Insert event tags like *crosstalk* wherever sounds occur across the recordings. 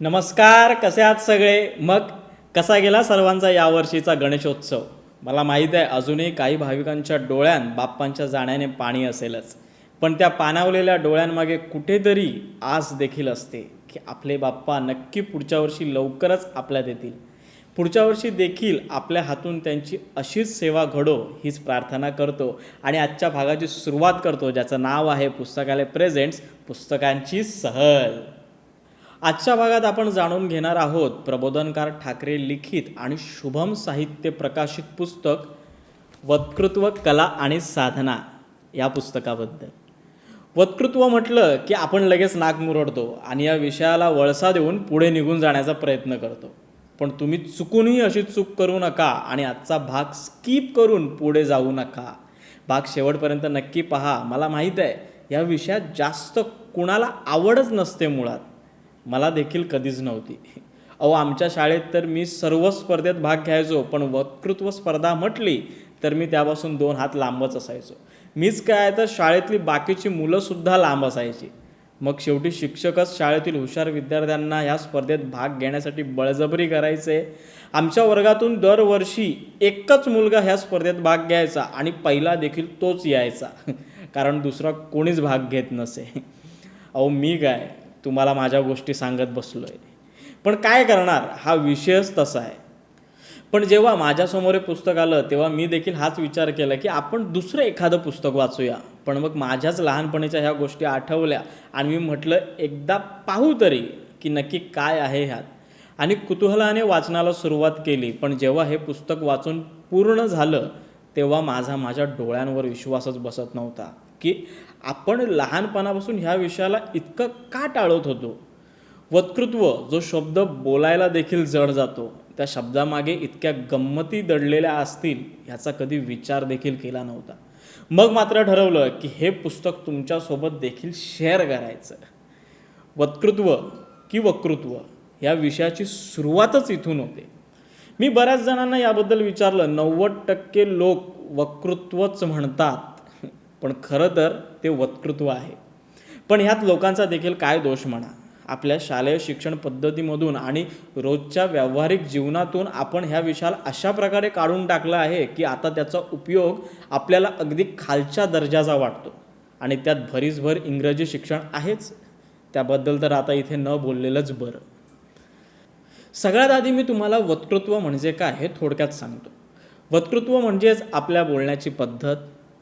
नमस्कार कसे आहात सगळे? मग कसा गेला सर्वांचा यावर्षीचा गणेशोत्सव? मला माहीत आहे अजूनही काही भाविकांच्या डोळ्यात बाप्पांच्या जाण्याने पाणी असेलच. पण त्या पाणावलेल्या डोळ्यांमागे कुठेतरी आस देखील असते की आपले बाप्पा नक्की पुढच्या वर्षी लवकरच आपल्यात येतील. पुढच्या वर्षी देखील आपल्या हातून त्यांची अशीच सेवा घडो हीच प्रार्थना करतो आणि आजच्या भागाची सुरुवात करतो ज्याचं नाव आहे पुस्तकालय प्रेझेंट्स पुस्तकांची सहल. आजच्या भागात आपण जाणून घेणार आहोत प्रबोधनकार ठाकरे लिखित आणि शुभम साहित्य प्रकाशित पुस्तक वक्तृत्व कला आणि साधना या पुस्तकाबद्दल. वक्तृत्व म्हटलं की आपण लगेच नाक मुरडतो आणि या विषयाला वळसा देऊन पुढे निघून जाण्याचा प्रयत्न करतो. पण तुम्ही चुकूनही अशी चूक करू नका आणि आजचा भाग स्किप करून पुढे जाऊ नका. भाग शेवटपर्यंत नक्की पहा. मला माहीत आहे या विषयात जास्त कुणाला आवडच नसते मुळात. मला देखील कधीच नव्हती. अहो आमच्या शाळेत तर मी सर्व स्पर्धेत भाग घ्यायचो पण वक्तृत्व स्पर्धा म्हटली तर मी त्यापासून दोन हात लांबच असायचो. मीच काय तर शाळेतली बाकीची मुलंसुद्धा लांब असायची. मग शेवटी शिक्षकच शाळेतील हुशार विद्यार्थ्यांना ह्या स्पर्धेत भाग घेण्यासाठी बळजबरी करायचे. आमच्या वर्गातून दरवर्षी एकच मुलगा ह्या स्पर्धेत भाग घ्यायचा आणि पहिला देखील तोच यायचा. कारण दुसरा कोणीच भाग घेत नसे. अहो मी काय? तुम्हाला माझ्या गोष्टी सांगत बसलो आहे पण काय करणार? हा विषयच तसा आहे. पण जेव्हा माझ्यासमोर हे पुस्तक आलं तेव्हा मी देखील हाच विचार केला की आपण दुसरं एखादं पुस्तक वाचूया. पण मग माझ्याच लहानपणीच्या ह्या गोष्टी आठवल्या आणि मी म्हटलं एकदा पाहू तरी की नक्की काय आहे ह्यात. आणि कुतूहलाने वाचनाला सुरुवात केली. पण जेव्हा हे पुस्तक वाचून पूर्ण झालं तेव्हा माझा माझ्या डोळ्यांवर विश्वासच बसत नव्हता. की आपण लहानपणापासून ह्या विषयाला इतकं का टाळत होतो? वक्तृत्व जो शब्द बोलायला देखील जड जातो त्या शब्दामागे इतक्या गंमती दडलेल्या असतील ह्याचा कधी विचार देखील केला नव्हता. मग मात्र ठरवलं की हे पुस्तक तुमच्यासोबत देखील शेअर करायचं. वक्तृत्व की वक्तृत्व या विषयाची सुरुवातच इथून होते. मी बऱ्याच जणांना याबद्दल विचारलं नव्वद टक्के लोक वक्तृत्वच म्हणतात. पण खरं तर ते वक्तृत्व आहे. पण ह्यात लोकांचा देखील काय दोष म्हणा? आपल्या शालेय शिक्षण पद्धतीमधून आणि रोजच्या व्यावहारिक जीवनातून आपण ह्या विषयाला अशा प्रकारे काढून टाकला आहे की आता त्याचा उपयोग आपल्याला अगदी खालच्या दर्जाचा वाटतो. आणि त्यात भरीसभर इंग्रजी शिक्षण आहेच. त्याबद्दल तर आता इथे न बोललेलंच बरं. सगळ्यात आधी मी तुम्हाला वक्तृत्व म्हणजे काय हे थोडक्यात सांगतो. वक्तृत्व म्हणजेच आपल्या बोलण्याची पद्धत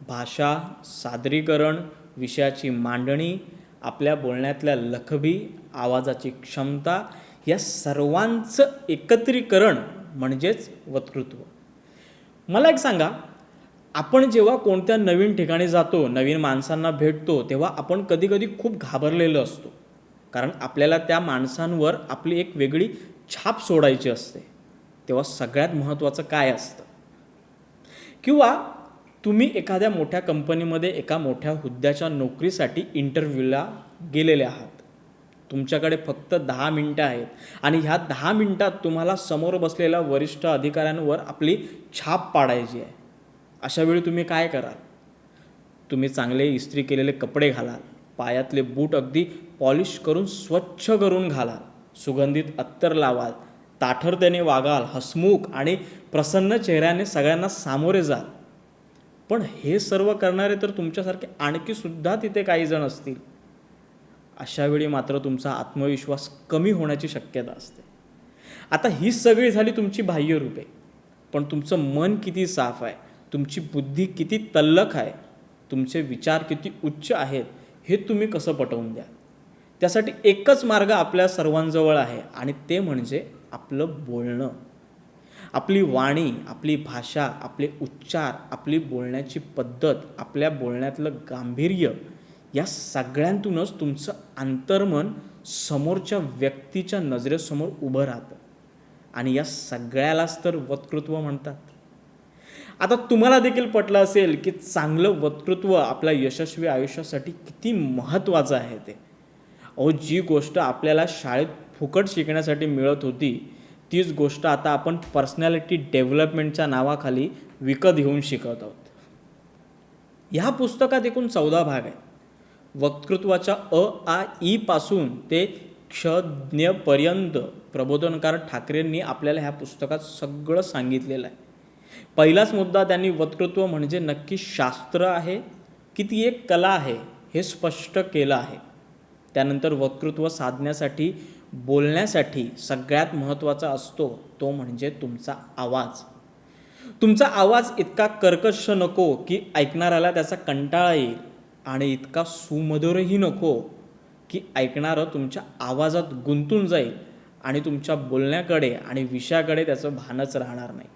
भाषा सादरीकरण विषयाची मांडणी आपल्या बोलण्यातल्या लखबी आवाजाची क्षमता या सर्वांचं एकत्रीकरण म्हणजेच वक्तृत्व. मला एक सांगा आपण जेव्हा कोणत्या नवीन ठिकाणी जातो नवीन माणसांना भेटतो तेव्हा आपण कधीकधी खूप घाबरलेलो असतो. कारण आपल्याला त्या माणसांवर आपली एक वेगळी छाप सोडायची असते. तेव्हा सगळ्यात महत्त्वाचं काय असतं? किंवा तुम्ही एखाद्या मोठ्या कंपनीमध्ये एका मोठ्या हुद्द्याच्या नोकरीसाठी इंटरव्ह्यूला गेलेले आहात. तुमच्याकडे फक्त दहा मिनटं आहेत आणि ह्या दहा मिनटात तुम्हाला समोर बसलेल्या वरिष्ठ अधिकाऱ्यांवर आपली छाप पाडायची आहे. अशा वेळी तुम्ही काय कराल? तुम्ही चांगले इस्त्री केलेले कपडे घालाल पायातले बूट अगदी पॉलिश करून स्वच्छ करून घालाल सुगंधित अत्तर लावाल ताठरतेने वागाल हसमुख आणि प्रसन्न चेहऱ्याने सगळ्यांना सामोरे जाल. पण हे सर्व करणारे तर तुमच्यासारखे आणखी सुद्धा तिथे काही जण असतील. अशावेळी मात्र तुमचा आत्मविश्वास कमी होण्याची शक्यता असते. आता ही सगळी झाली तुमची बाह्य रूपे. पण तुमचं मन किती साफ आहे तुमची बुद्धी किती तल्लख आहे तुमचे विचार किती उच्च आहेत हे तुम्ही कसं पटवून द्या त्यासाठी एकच मार्ग आपल्या सर्वांजवळ आहे आणि ते म्हणजे आपलं बोलणं. आपली वाणी आपली भाषा आपले उच्चार आपली बोलण्याची पद्धत आपल्या बोलण्यातलं गांभीर्य या सगळ्यांतूनच तुमचं अंतर्मन समोरच्या व्यक्तीच्या नजरेसमोर उभं राहतं. आणि या सगळ्यालाच तर वक्तृत्व म्हणतात. आता तुम्हाला देखील पटलं असेल की चांगलं वक्तृत्व आपल्या यशस्वी आयुष्यासाठी किती महत्त्वाचं आहे ते. अहो जी गोष्ट आपल्याला शाळेत फुकट शिकण्यासाठी मिळत होती तीच गोष्ट आता आपण पर्सनॅलिटी डेव्हलपमेंटच्या नावाखाली विकत घेऊन शिकत आहोत. ह्या पुस्तकात एकूण चौदा भाग आहेत. वक्तृत्वाच्या अ आ ई पासून ते क्षज्ञपर्यंत प्रबोधनकार ठाकरेंनी आपल्याला ह्या पुस्तकात सगळं सांगितलेलं आहे. पहिलाच मुद्दा त्यांनी वक्तृत्व म्हणजे नक्की शास्त्र आहे की ती एक कला आहे हे स्पष्ट केलं आहे. त्यानंतर वक्तृत्व साधण्यासाठी बोलण्यासाठी सगळ्यात महत्त्वाचा असतो तो म्हणजे तुमचा आवाज. तुमचा आवाज इतका कर्कश नको की ऐकणाऱ्याला त्याचा कंटाळा येईल आणि इतका सुमधुरही नको की ऐकणारं तुमच्या आवाजात गुंतून जाईल आणि तुमच्या बोलण्याकडे आणि विषयाकडे त्याचं भानच राहणार नाही.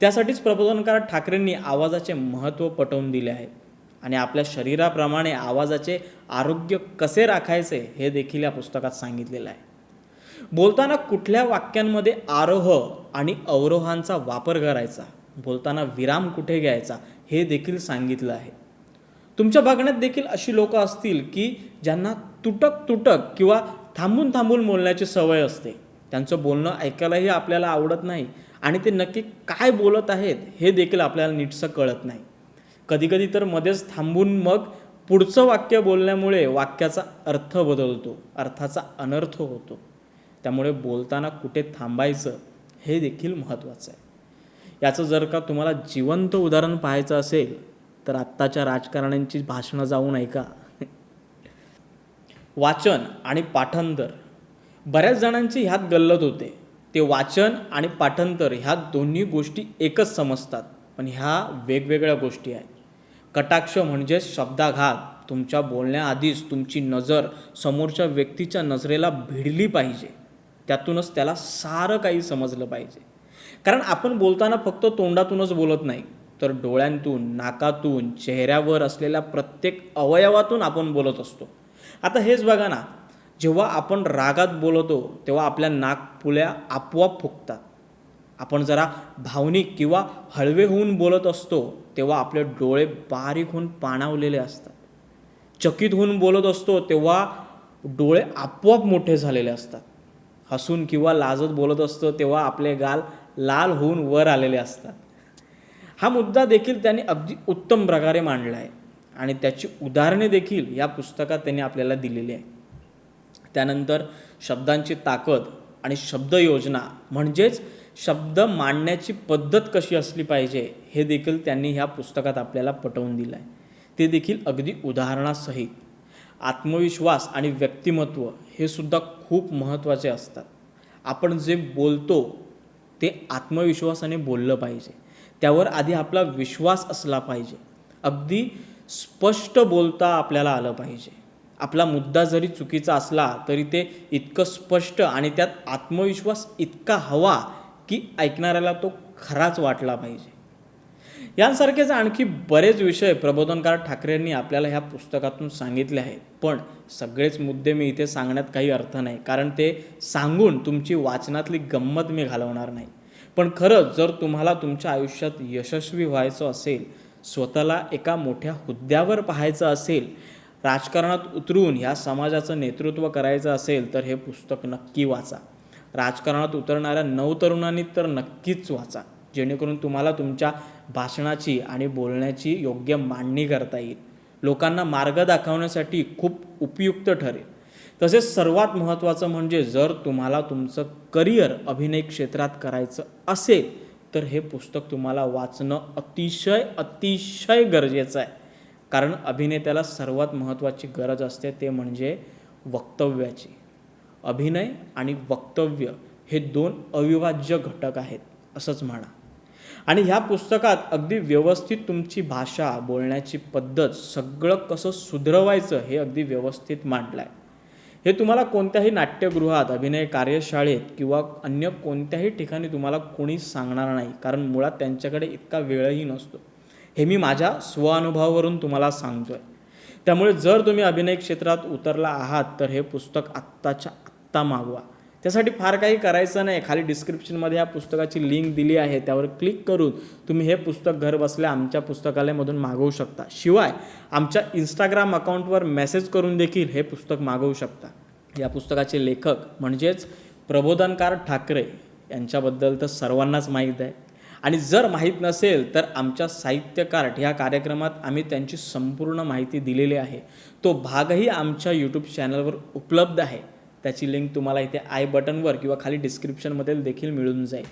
त्यासाठीच प्रबोधनकार ठाकरेंनी आवाजाचे महत्त्व पटवून दिले आहे. आणि आपल्या शरीराप्रमाणे आवाजाचे आरोग्य कसे राखायचे हे देखील या पुस्तकात सांगितलेलं आहे. बोलताना कुठल्या वाक्यांमध्ये आरोह आणि अवरोहांचा वापर करायचा? बोलताना विराम कुठे घ्यायचा? हे देखील सांगितलं आहे. तुमच्या बघण्यात देखील अशी लोकं असतील की ज्यांना तुटक तुटक किंवा थांबून थांबून बोलण्याची सवय असते. त्यांचं बोलणं ऐकायलाही आपल्याला आवडत नाही आणि ते नक्की काय बोलत आहेत हे देखील आपल्याला नीटसं कळत नाही. कधीकधी तर मध्येच थांबून मग पुढचं वाक्य बोलण्यामुळे वाक्याचा अर्थ बदलतो अर्थाचा अनर्थ होतो. त्यामुळे बोलताना कुठे थांबायचं हे देखील महत्त्वाचं आहे. याचं जर का तुम्हाला जिवंत उदाहरण पाहायचं असेल तर आत्ताच्या राजकारण्यांची भाषणं जाऊन ऐका *laughs* वाचन आणि पाठांतर. बऱ्याच जणांची ह्यात गल्लत होते. ते वाचन आणि पाठांतर ह्या दोन्ही गोष्टी एकच समजतात पण ह्या वेगवेगळ्या गोष्टी आहेत. कटाक्ष म्हणजे शब्दाघात. तुमच्या बोलण्याआधीच तुमची नजर समोरच्या व्यक्तीच्या नजरेला भिडली पाहिजे. त्यातूनच त्याला सारं काही समजलं पाहिजे. कारण आपण बोलताना फक्त तोंडातूनच बोलत नाही तर डोळ्यांतून नाकातून चेहऱ्यावर असलेल्या प्रत्येक अवयवातून आपण बोलत असतो. आता हेच बघा ना जेव्हा आपण रागात बोलतो तेव्हा आपल्या नाकपुल्या आपोआप फुगतात आपण जरा भावनिक किंवा हळवे होऊन बोलत असतो तेव्हा आपले डोळे बारीक होऊन पाणावलेले असतात. चकित होऊन बोलत असतो तेव्हा डोळे आपोआप मोठे झालेले असतात. हसून किंवा लाजत बोलत असतो तेव्हा आपले गाल लाल होऊन वर आलेले असतात. हा मुद्दा देखील त्यांनी अगदी उत्तम प्रकारे मांडला आहे आणि त्याची उदाहरणे देखील या पुस्तकात त्यांनी आपल्याला दिलेली आहे. त्यानंतर शब्दांची ताकद आणि शब्दयोजना म्हणजेच शब्द मांडण्याची पद्धत कशी असली पाहिजे हे देखील त्यांनी ह्या पुस्तकात आपल्याला पटवून दिलं आहे ते देखील अगदी उदाहरणासहित. आत्मविश्वास आणि व्यक्तिमत्व हे सुद्धा खूप महत्त्वाचे असतात. आपण जे बोलतो ते आत्मविश्वासाने बोललं पाहिजे. त्यावर आधी आपला विश्वास असला पाहिजे. अगदी स्पष्ट बोलता आपल्याला आलं पाहिजे. आपला मुद्दा जरी चुकीचा असला तरी ते इतकं स्पष्ट आणि त्यात आत्मविश्वास इतका हवा की ऐकणाऱ्याला तो खराच वाटला पाहिजे. यांसारखेच आणखी बरेच विषय प्रबोधनकार ठाकरेंनी आपल्याला ह्या पुस्तकातून सांगितले आहेत. पण सगळेच मुद्दे मी इथे सांगण्यात काही अर्थ नाही. कारण ते सांगून तुमची वाचनातली गंमत मी घालवणार नाही. पण खरंच जर तुम्हाला तुमच्या आयुष्यात यशस्वी व्हायचं असेल स्वतःला एका मोठ्या हुद्द्यावर पाहायचं असेल राजकारणात उतरून ह्या समाजाचं नेतृत्व करायचं असेल तर हे पुस्तक नक्की वाचा. राजकारणात उतरणाऱ्या नवतरुणांनी तर नक्कीच वाचा. जेणेकरून तुम्हाला तुमच्या भाषणाची आणि बोलण्याची योग्य मांडणी करता येईल. लोकांना मार्ग दाखवण्यासाठी खूप उपयुक्त ठरेल. तसेच सर्वात महत्त्वाचं म्हणजे जर तुम्हाला तुमचं करिअर अभिनय क्षेत्रात करायचं असेल तर हे पुस्तक तुम्हाला वाचणं अतिशय अतिशय गरजेचं आहे. कारण अभिनेत्याला सर्वात महत्त्वाची गरज असते ते म्हणजे वक्तव्याची. अभिनय आणि वक्तव्य हे दोन अविभाज्य घटक आहेत असंच म्हणा. आणि ह्या पुस्तकात अगदी व्यवस्थित तुमची भाषा बोलण्याची पद्धत सगळं कसं सुधरवायचं हे अगदी व्यवस्थित मांडलं आहे हे तुम्हाला कोणत्याही नाट्यगृहात अभिनय कार्यशाळेत किंवा अन्य कोणत्याही ठिकाणी तुम्हाला कोणीच सांगणार नाही कारण मुळात त्यांच्याकडे इतका वेळही नसतो. हे मी माझ्या स्वअनुभवावरून तुम्हाला सांगतो आहे त्यामुळे जर तुम्ही अभिनय क्षेत्रात उतरला आहात तर हे पुस्तक आत्ताच्या आत्ता मागवा. त्यासाठी फार काही करायचं नाही. खाली डिस्क्रिप्शनमध्ये या पुस्तकाची लिंक दिली आहे. त्यावर क्लिक करून तुम्ही हे पुस्तक घरबसल्या आमच्या पुस्तकालयामधून मागवू शकता. शिवाय आमच्या इंस्टाग्राम अकाउंटवर मेसेज करून देखील हे पुस्तक मागवू शकता. या पुस्तकाचे लेखक म्हणजेच प्रबोधनकार ठाकरे यांच्याबद्दल तर सर्वांनाच माहीत आहे. आणि जर माहीत नसेल तर आमच्या साहित्य कार्ट ह्या कार्यक्रमात आम्ही त्यांची संपूर्ण माहिती दिलेली आहे. तो भागही आमच्या यूट्यूब चॅनलवर उपलब्ध आहे. त्याची लिंक तुम्हाला इथे आय बटनवर किंवा खाली डिस्क्रिप्शनमध्ये देखील मिळून जाईल.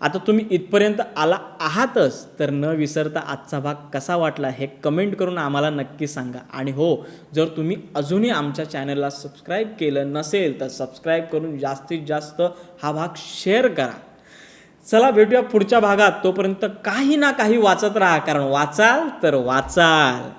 आता तुम्ही इथपर्यंत आला आहातच तर न विसरता आजचा भाग कसा वाटला हे कमेंट करून आम्हाला नक्की सांगा. आणि हो जर तुम्ही अजूनही आमच्या चॅनलला सबस्क्राईब केलं नसेल तर सबस्क्राईब करून जास्तीत जास्त हा भाग शेअर करा. चला भेटूया पुढच्या भागात. तोपर्यंत काही ना काही वाचत राहा कारण वाचाल तर वाचाल.